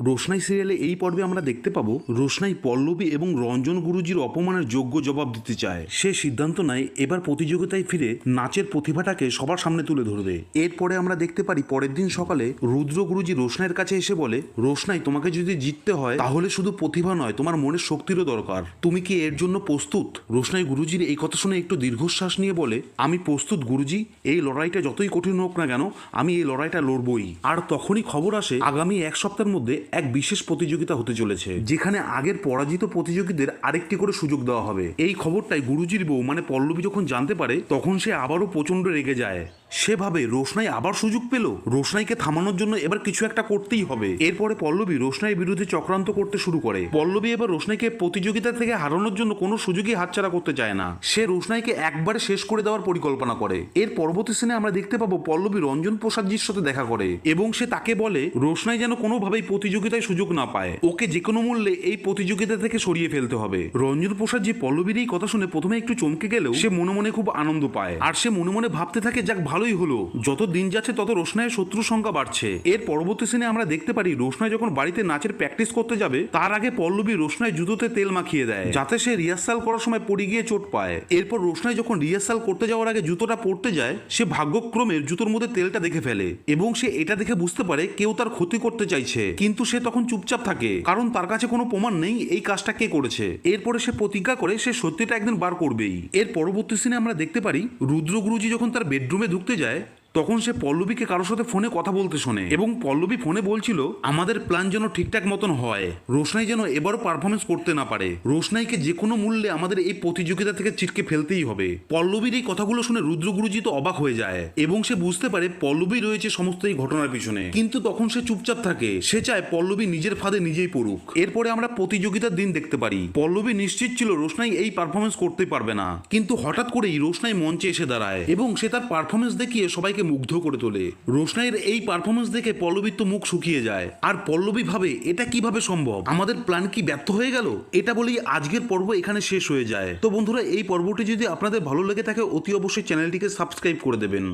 রোশনাই সিরিয়ালে এই পর্বে আমরা দেখতে পাবো রোশনাই পল্লবী এবং রঞ্জন গুরুজির অপমানের যোগ্য জবাব দিতে চায়। সে সিদ্ধান্ত নেয়, এবার প্রতিযোগিতায় ফিরে নাচের প্রতিভাটাকে সবার সামনে তুলে ধরবে। এরপরে আমরা দেখতে পারি পরের দিন সকালে রুদ্র গুরুজি রোশনাইয়ের কাছে এসে বলে, রোশনাই, তোমাকে যদি জিততে হয়, তাহলে শুধু প্রতিভা নয়, তোমার মনের শক্তিরও দরকার। তুমি কি এর জন্য প্রস্তুত? রোশনাই গুরুজির এই কথা শুনে একটু দীর্ঘশ্বাস নিয়ে বলে, আমি প্রস্তুত গুরুজি, এই লড়াইটা যতই কঠিন হোক না কেন, আমি এই লড়াইটা লড়বই। আর তখনই খবর আসে, আগামী এক সপ্তাহের মধ্যে এক বিশেষ প্রতিযোগিতা হতে চলেছে। যেখানে আগের পরাজিত প্রতিযোগীদের আরেকটি করে সুযোগ দেওয়া হবে। এই খবরটাই গুরুজির বউ মানে পল্লবী যখন জানতে পারে, তখন সে আবারও প্রচণ্ড রেগে যায়। সে ভাবে রোশনাই আবার সুযোগ পেল? রোশনাইকে থামানোর জন্য এবার কিছু একটা করতেই হবে। এরপরে পল্লবী রোশনাইয়ের বিরুদ্ধে চক্রান্ত করতে শুরু করে। পল্লবী এবার রোশনাইকে প্রতিযোগিতা থেকে হারানোর জন্য কোনো সুযোগই হাতছাড়া করতে চায় না। সে রোশনাইকে একবারে শেষ করে দেওয়ার পরিকল্পনা করে। এর পরবর্তী সিনে আমরা দেখতে পাবো পল্লবী রঞ্জন প্রসাদজির সাথে দেখা করে এবং সে তাকে বলে, রোশনাই যেন কোনোভাবেই প্রতিযোগিতায় সুযোগ না পায়। ওকে যে কোনো মূল্যে এই প্রতিযোগিতা থেকে সরিয়ে ফেলতে হবে। রঞ্জন প্রসাদজি পল্লবীর এই কথা শুনে প্রথমে একটু চমকে গেলেও সে মনে মনে খুব আনন্দ পায়। আর সে মনে মনে ভাবতে থাকে, যাক ভালোই হলো। যত দিন যাচ্ছে, তত রোশনাইয়ের শত্রুর সংখ্যা বাড়ছে। এর পরবর্তী সিনে আমরা দেখতে পারি, রোশনাই যখন বাড়িতে নাচের প্র্যাকটিস করতে যাবে, তার আগে পল্লবী রোশনাই জুতোতে তেল মাখিয়ে দেয়, যাতে সে রিহার্সাল করার সময় পড়ে গিয়ে চোট পায়। এরপর রোশনাই যখন রিহার্সাল করতে যাওয়ার আগে জুতোটা পড়তে যায়, সে ভাগ্যক্রমে জুতোর মধ্যে তেলটা দেখে ফেলে এবং সে এটা দেখে বুঝতে পারে কেউ তার ক্ষতি করতে চাইছে। কিন্তু সে তখন চুপচাপ থাকে, কারণ তার কাছে কোনো প্রমাণ নেই এই কাজটা কে করেছে। এরপরে সে প্রতিজ্ঞা করে সে সত্যিটা একদিন বার করবেই। এর পরবর্তী সিনে আমরা দেখতে পারি রুদ্র গুরুজি যখন তার বেডরুমে ঢুকতে যায় তখন সে পল্লবীকে কারোর সাথে ফোনে কথা বলতে শোনে এবং পল্লবী ফোনে বলছিল, আমাদের প্ল্যান যেন ঠিকঠাক মতন হয়। রোশনাই যেন এবারও পারফরমেন্স করতে না পারে। রোশনাইকে যে কোনো মূল্যে আমাদের এই প্রতিযোগিতা থেকে ছিটকে ফেলতেই হবে। পল্লবীর এই কথাগুলো শুনে রুদ্রগুরুজি তো অবাক হয়ে যায় এবং সে বুঝতে পারে পল্লবী রয়েছে সমস্ত এই ঘটনার পিছনে। কিন্তু তখন সে চুপচাপ থাকে। সে চায় পল্লবী নিজের ফাঁদে নিজেই পড়ুক। এরপরে আমরা প্রতিযোগিতার দিন দেখতে পারি। পল্লবী নিশ্চিত ছিল রোশনাই এই পারফরমেন্স করতে পারবে না। কিন্তু হঠাৎ করেই রোশনাই মঞ্চে এসে দাঁড়ায় এবং সে তার পারফরমেন্স দেখিয়ে সবাইকে মুগ্ধ করে তোলে। রোশনাইয়ের এই পারফরমেন্স দেখে পল্লবীর তো মুখ শুকিয়ে যায়। আর পল্লবী ভাবে, এটা কীভাবে সম্ভব? আমাদের প্ল্যান কি ব্যর্থ হয়ে গেল? এটা বলেই আজকের পর্ব এখানে শেষ হয়ে যায়। তো বন্ধুরা, এই পর্বটি যদি আপনাদের ভালো লেগে থাকে, অতি অবশ্যই চ্যানেলটিকে সাবস্ক্রাইব করে দেবেন।